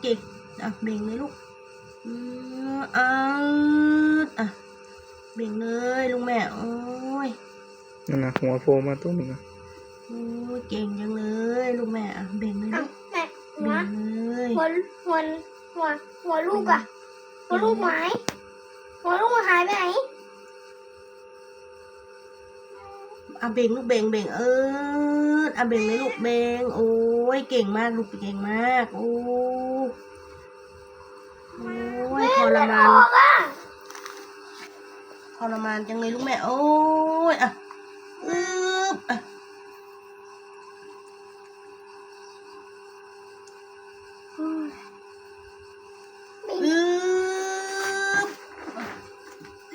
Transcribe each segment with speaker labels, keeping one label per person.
Speaker 1: เก่งอะเบ่งเลยลูกอืมอ่าอะเบ่งเลยลุงแม่โอ้ย
Speaker 2: นั่นนะหัวโผล่มาตัวหนึงนะ
Speaker 1: โอ้ยเก่งจังเลยลูกแม่อะเบ่งเลย
Speaker 3: อะ
Speaker 1: ลูก
Speaker 3: แม่หัว
Speaker 1: เบ่งเลย
Speaker 3: หัวหัวหัวหัวลูกอะหัวลูกหายหัวลูกหายไปไหน
Speaker 1: อะเบ่งลูกเบ่งเบ่งเอออะเบ่งเลยลูกเบ่งโอ้ยเก่งมากลูกเก่งมากโอ้โรมานจังเลยลูกแม่ โอ้ยอะอึ๊บอะโอ้ยอึ๊บ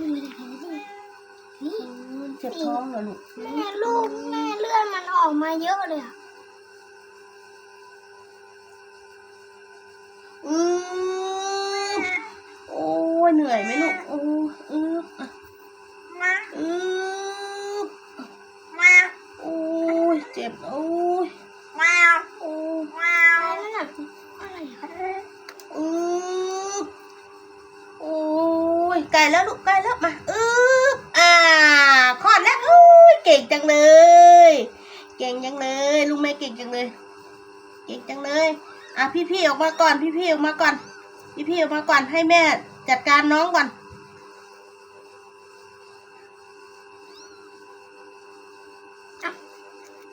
Speaker 3: นี่
Speaker 1: อืมเจ็บท้องเหรอลูก
Speaker 3: แม่ลูกแม่เลือดมันออกมาเยอะเลยอะ
Speaker 1: อึ๊บโอ้ยเหนื่อยไหมลูก โอ้ยอึ๊บอะ
Speaker 3: มา
Speaker 1: อึ๊บ
Speaker 3: มา
Speaker 1: โอ้ย เจ็บโอ้ย
Speaker 3: มา
Speaker 1: โอ้ย
Speaker 3: มานั่นน่ะอะไรคะ
Speaker 1: อึ๊บโอ้ยไกลแล้วลูกไกลแล้วมาอึ๊บอ่าคลอดแล้วอุ้ยเก่งจังเลย เก่งจังเลยลุงแม่เก่งจังเลย เก่งจังเลยอะพี่ๆออกมาก่อนพี่ๆออกมาก่อน พี่ๆออกมาก่อนให้แม่จัดการน้องก่อน